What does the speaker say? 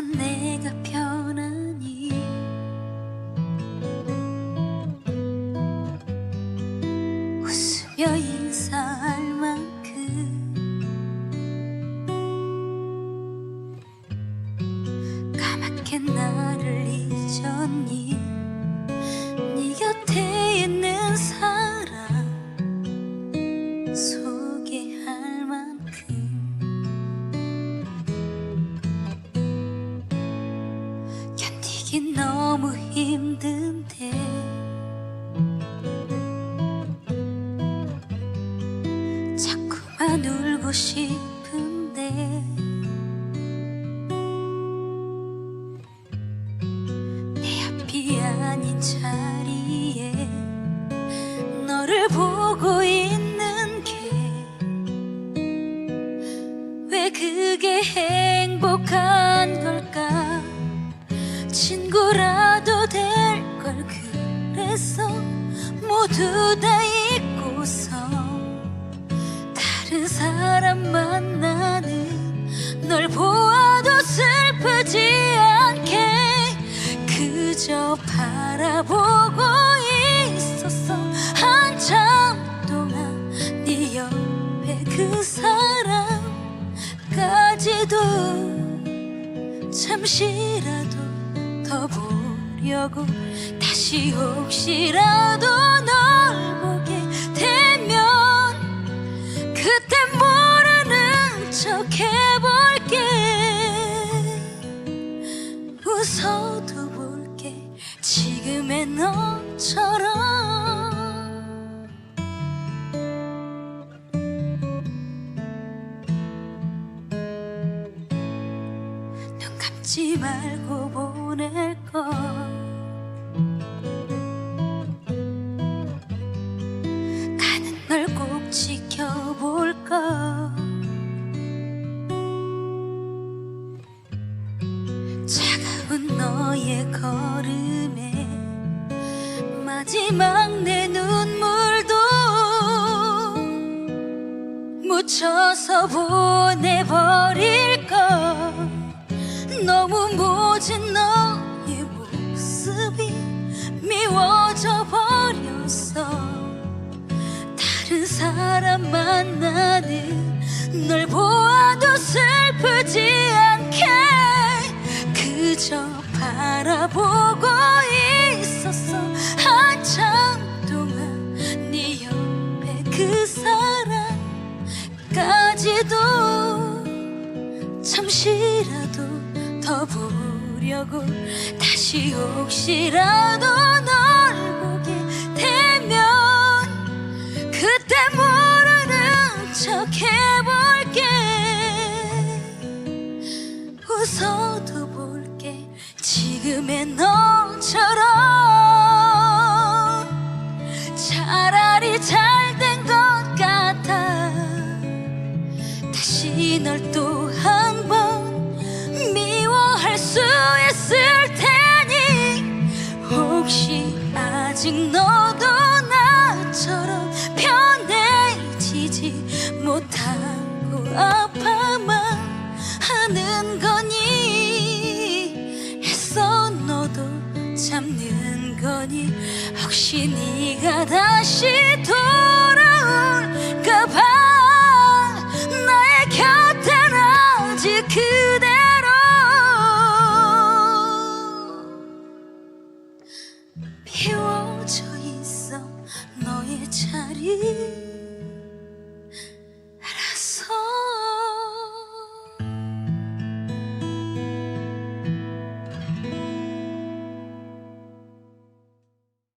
내가 편하니. 웃으며 인사할 만큼. 까맣게 나를 잊었니? 있는데. 자꾸만 울고 싶은데. 내 앞이 아닌 자리에 너를 보고 있는 게 왜 그게 행복한 걸까 친구라도 될 걸 그래서 모두 다 잊고서 다른 사람 만나는 널 보아도 슬프지 않게 그저 바라보고 있었어. 한참 동안 네 옆에 그 사람까지도 잠시라도 더 보려고. 다시 혹시라도 널 보게 되면 그때 모르는 척 해볼게. 웃어도 볼게. 지금의 너처럼. 눈 감지 말고 보낼 걸 가는 널꼭 지켜볼 걸 차가운 너의 걸음에 마지막 내 눈물도 묻혀서 보내버릴 걸 너무 모진 너의 모습이 미워져 버렸어 다른 사람 만나는 널 보아도 슬프지 않게 그저 바라보고 있었어. 한참 동안 네 옆에 그 사람까지도 잠시라도 더 보 려고. 다시 혹시라도 널 보게 되면 그때 모르는 척 해볼게. 웃어도 볼게. 지금의 너처럼 아직 너도 나처럼 편해지지 못하고 아파만 하는 거니? 애써 너도 참는 거니? 혹시 네가 다시 돌아올까봐? 나의 곁엔 아직 그대로 비 cari